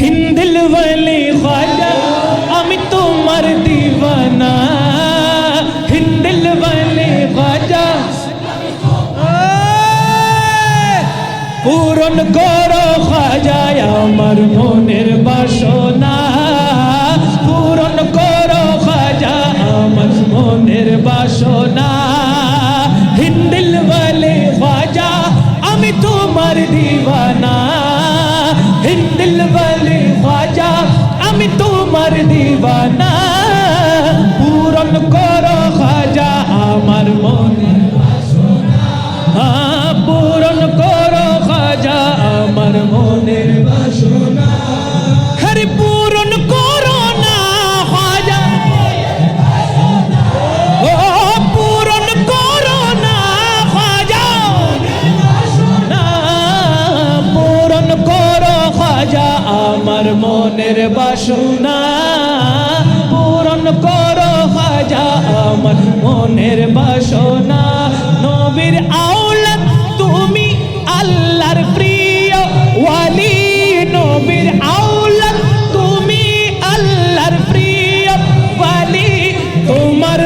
হিন্দিল বলে খাজা আমি তোমার দিবানা হিন্দিল বলে খাজা পূরণ করো খাজায় আমার মনের বাসনা। পূরণ করো খাজা আমার মনের বাসনা। পূরণ করো না খাজা। ও পূরণ করো না খাজা। পূরণ করো খাজা আমার মনের বাসনা। পূরণ করো আল্লাহর প্রিয় ওয়ালি নবীর আউলাদ তুমি আল্লাহর প্রিয় ওয়ালি। তোমার